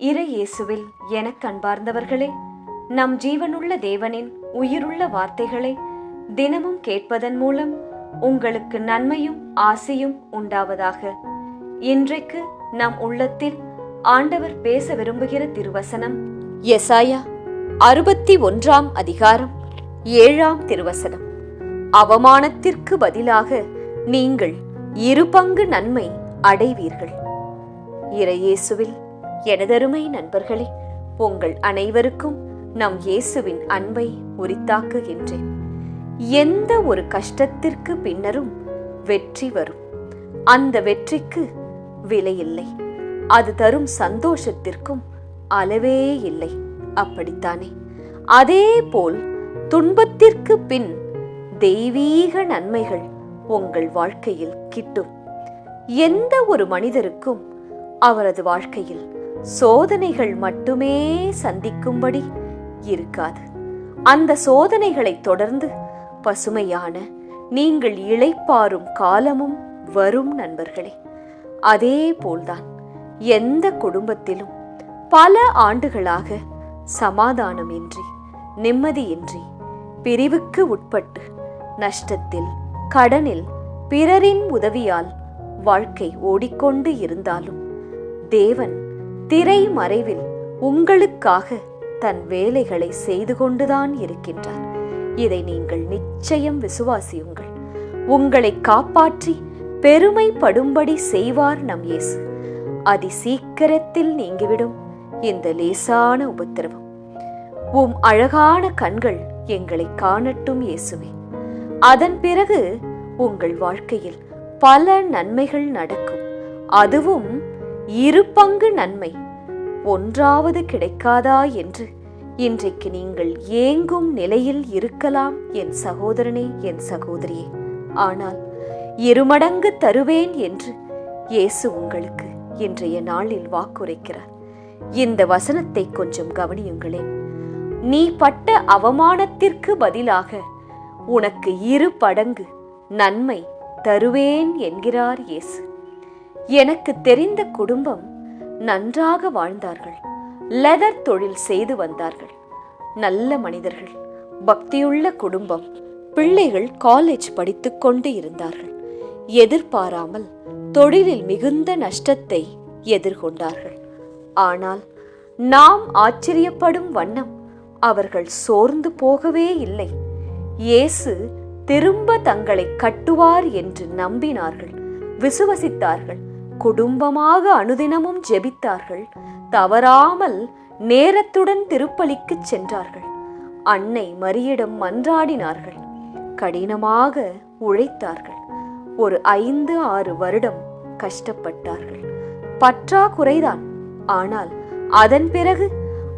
இறை இயேசுவில் எனக் கண்பார்ந்தவர்களே நம் ஜீவனுள்ள தேவனின் உயிருள்ள வார்த்தைகளை தினமும் கேட்பதன் மூலம் உங்களுக்கு நன்மையும் ஆசையும் உண்டாவதாக. இன்றைக்கு நம் உள்ளத்தில் ஆண்டவர் பேச விரும்புகிற திருவசனம் எசாயா அறுபத்தி ஒன்றாம் அதிகாரம் ஏழாம் திருவசனம். அவமானத்திற்கு பதிலாக நீங்கள் இரு பங்கு நன்மை அடைவீர்கள். இறையேசுவில் எனதருமை நண்பர்களே உங்கள் அனைவருக்கும் நம் இயேசுவின் அன்பை உரித்தாக்குகின்றேன். எந்த ஒரு கஷ்டத்திற்கு பின்னரும் வெற்றி வரும். அந்த வெற்றிக்கு விலையில்லை அது தரும் சந்தோஷத்திற்கும் அளவே இல்லை. அப்படித்தானே? அதே போல் துன்பத்திற்கு பின் தெய்வீக நன்மைகள் உங்கள் வாழ்க்கையில் கிட்டும். எந்த ஒரு மனிதருக்கும் அவரது வாழ்க்கையில் சோதனைகள் மட்டுமே சந்திக்கும்படி இருக்காது. அந்த சோதனைகளை தொடர்ந்து பசுமையான நீங்கள் இழைப்பாரும் காலமும் வரும் நண்பர்களே. அதே போல்தான் எந்த குடும்பத்திலும் பல ஆண்டுகளாக சமாதானமின்றி நிம்மதியின்றி பிரிவுக்கு உட்பட்டு நஷ்டத்தில் கடனில் பிறரின் உதவியால் வாழ்க்கை ஓடிக்கொண்டு இருந்தாலும் தேவன் திரை மறைவில் உங்களுக்காக தன் வேலைகளை செய்து கொண்டுதான் இருக்கின்றார். இதை நீங்கள் நிச்சயம் விசுவாசியுங்கள். உங்களை காப்பாற்றி பெருமைப்படும்படி செய்வார் நம் இயேசு. அதி சீக்கிரத்தில் நீங்கிவிடும் இந்த லேசான உபத்திரவம். உம் அழகான கண்கள் எங்களை காணட்டும் இயேசுவே. அதன் பிறகு உங்கள் வாழ்க்கையில் பல நன்மைகள் நடக்கும். அதுவும் இரு பங்கு நன்மை. ஒன்றாவது கிடைக்காதா என்று. இன்றைக்கு நீங்கள் ஏங்கும் நிலையில் இருக்கலாம் என் சகோதரனே என் சகோதரியே. ஆனால் இருமடங்கு தருவேன் என்று இயேசு உங்களுக்கு இன்றைய நாளில் வாக்குரைக்கிறார். இந்த வசனத்தை கொஞ்சம் கவனியுங்களேன். நீ பட்ட அவமானத்திற்கு பதிலாக உனக்கு இரு படங்கு நன்மை தருவேன் என்கிறார் இயேசு. எனக்கு தெரிந்த குடும்பம் நன்றாக வாழ்ந்தார்கள். லெதர் தொழில் செய்து வந்தார்கள். நல்ல மனிதர்கள் பக்தியுள்ள குடும்பம் பிள்ளைகள் காலேஜ் படித்துக் கொண்டு இருந்தார்கள். எதிர்பாராமல் தொழிலில் மிகுந்த நஷ்டத்தை எதிர்கொண்டார்கள். ஆனால் நாம் ஆச்சரியப்படும் வண்ணம் அவர்கள் சோர்ந்து போகவே இல்லை. இயேசு திரும்ப தங்களை கட்டுவார் என்று நம்பினார்கள் விசுவசித்தார்கள். குடும்பமாக அனுதினமும் ஜெபித்தார்கள். தவறாமல் நேரத்துடன் திருப்பலிக்கு சென்றார்கள். அன்னை மரியிடம் மன்றாடினார்கள். கடினமாக உழைத்தார்கள். ஒரு ஐந்து ஆறு வருடம் கஷ்டப்பட்டார்கள். பற்றாக்குறைதான் ஆனால் அதன் பிறகு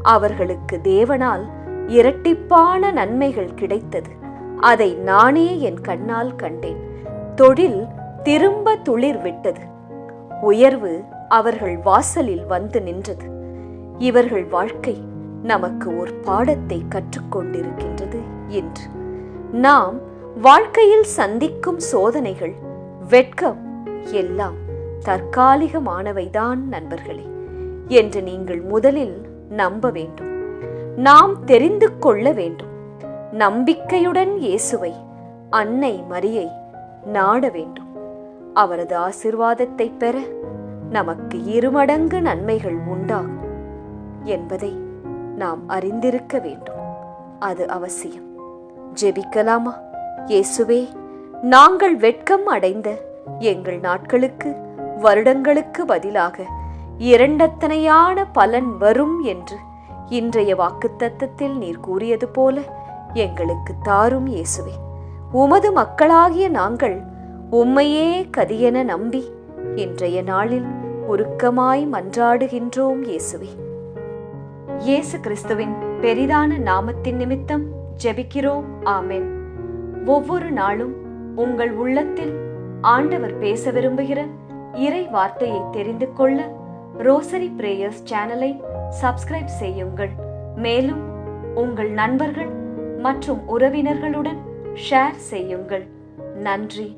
அவர்களுக்கு தேவனால் இரட்டிப்பான நன்மைகள் கிடைத்தது. அதை நானே என் கண்ணால் கண்டேன். தொழில் திரும்ப துளிர் விட்டது. உயர்வு அவர்கள் வாசலில் வந்து நின்றது. இவர்கள் வாழ்க்கை நமக்கு ஒரு பாடத்தை கற்றுக்கொண்டிருக்கின்றது என்று. நாம் வாழ்க்கையில் சந்திக்கும் சோதனைகள் வெட்கம் எல்லாம் தற்காலிகமானவைதான் நண்பர்களே என்று நீங்கள் முதலில் நம்ப வேண்டும். நாம் தெரிந்து கொள்ள வேண்டும். நம்பிக்கையுடன் இயேசுவை அன்னை மரியை நாட வேண்டும். அவரது ஆசிர்வாதத்தை பெற நமக்கு இருமடங்கு நன்மைகள் உண்டாகும் என்பதை நாம் அறிந்திருக்க வேண்டும். அது அவசியம். ஜெபிக்கலாமா? இயேசுவே நாங்கள் வெட்கம் அடைந்த எங்கள் நாட்களுக்கு வருடங்களுக்கு பதிலாக இரண்டத்தனையான பலன் வரும் என்று இன்றைய வாக்குத்தத்தத்தில் நீர் கூறியது போல எங்களுக்கு தாரும் இயேசுவே. உமது மக்களாகிய நாங்கள் உம்மையே கதியென நம்பி இன்றைய நாளில் உருக்கமாய் மன்றாடுகின்றோம் இயேசுவே. இயேசு கிறிஸ்துவின் பெரிதான நாமத்தின் நிமித்தம் ஜெபிக்கிறோம். ஆமென். ஒவ்வொரு நாளும் உங்கள் உள்ளத்தில் ஆண்டவர் பேச விரும்புகிற இறை வார்த்தையை தெரிந்து கொள்ள ரோசரி பிரேயர்ஸ் சேனலை சப்ஸ்கிரைப் செய்யுங்கள். மேலும் உங்கள் நண்பர்கள் மற்றும் உறவினர்களுடன் ஷேர் செய்யுங்கள். நன்றி.